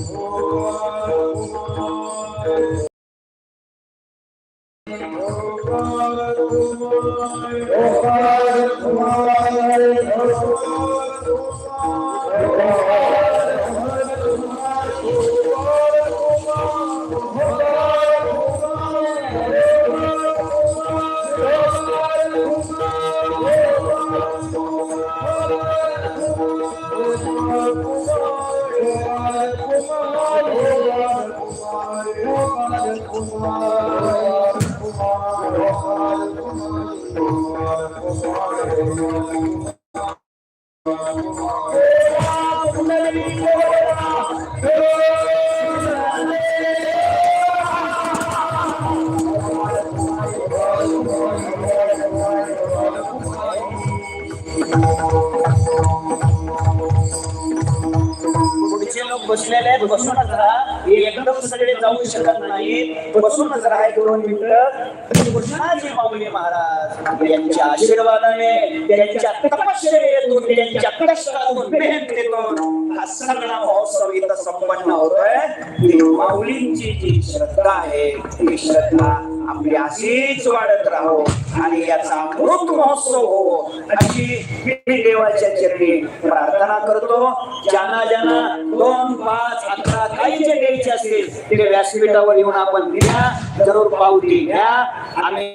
Oh, बसलेले आहेत बसूनच राहा. एकदम सगळे जाऊ शकत नाही बसूनच राहाय एक दोन मिनिटं. कृष्णाजी माऊली महाराज यांच्या आशीर्वादाने त्यांच्या तपश्चर्येतून त्यांच्या कष्टातून मेहनतीतून हा सगळा महोत्सव इथं संपन्न होतोय. माऊलींची जी श्रद्धा आहे ती श्रद्धा आपली अशीच वाढत राहो आणि याचा अमृत महोत्सव हो. अशी मी देवाच्या चरणी प्रार्थना करतो. ज्यांना ज्यांना दोन पाच अकरा काही जे द्यायचे असतील ते व्यासपीठावर येऊन आपण घ्या जरूर पावती घ्या. आम्ही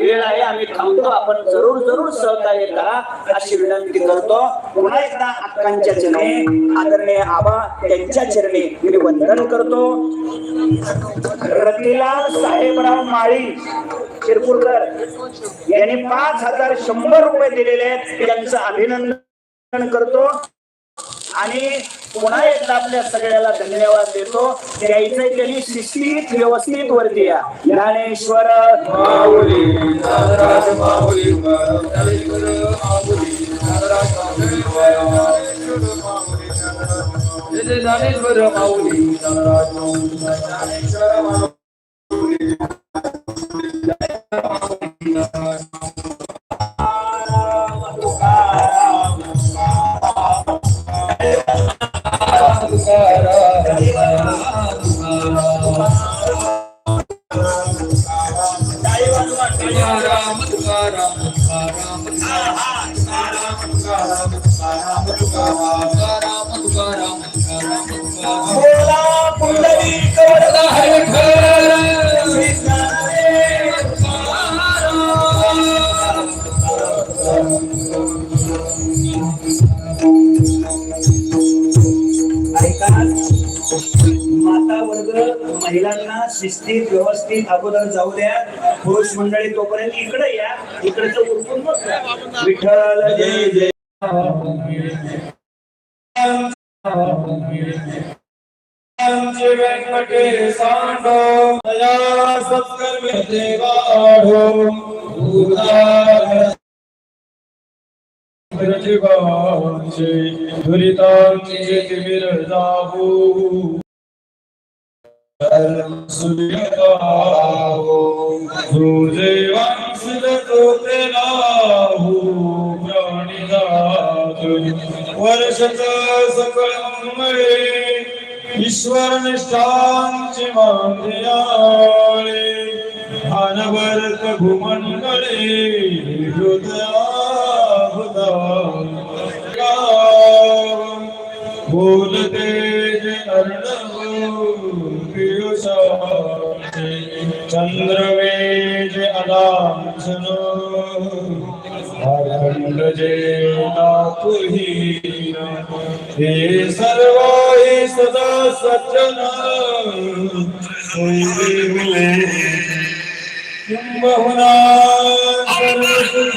वेळ आहे आम्ही थांबतो. आपण जरूर जरूर सहकार्य करा. अशी विनंती करतो. पुन्हा एकदा अक्कांच्या चरणी आदरणीय आबा त्यांच्या चरणी मी वंदन करतो. रतीलाल साहेबराव माळी शिरपूरकर यांनी पाच हजार शंभर रुपये दिलेले आहेत. त्यांचं अभिनंदन करतो. आणि पुन्हा एकदा आपल्या सगळ्याला धन्यवाद देतो. द्यायचंय त्यांनी शिस्तीत व्यवस्थित वरती या. ज्ञानेश्वर माऊली तुकाराम तुकाराम तुकाराम तुकाराम तुकाराम बोला ऐका. माता वर्ग महिलांना शिस्तीत व्यवस्थित अगोदर जाऊ द्या. पुरुष मंडळी तोपर्यंत इकडे या. इकडचं उरकून बघा विठ्ठल जय जय. आमचे व्यंकटेशांडो दया सत्कर्मे देवाढो उदार दुरितांचे तिमिर जाऊ तुझे वंशज ते नाहू प्राणिजात वर्षचा सकळ मळे ईश्वर निष्ठांची मान्याळे अनवर्त घुमंडळे हृदया बोलते जे अर्णव चंद्रवेज अलांछन अखंड जे नाकुहीन हे सर्व हे सदा सज्जन होई किंबहुना सर्व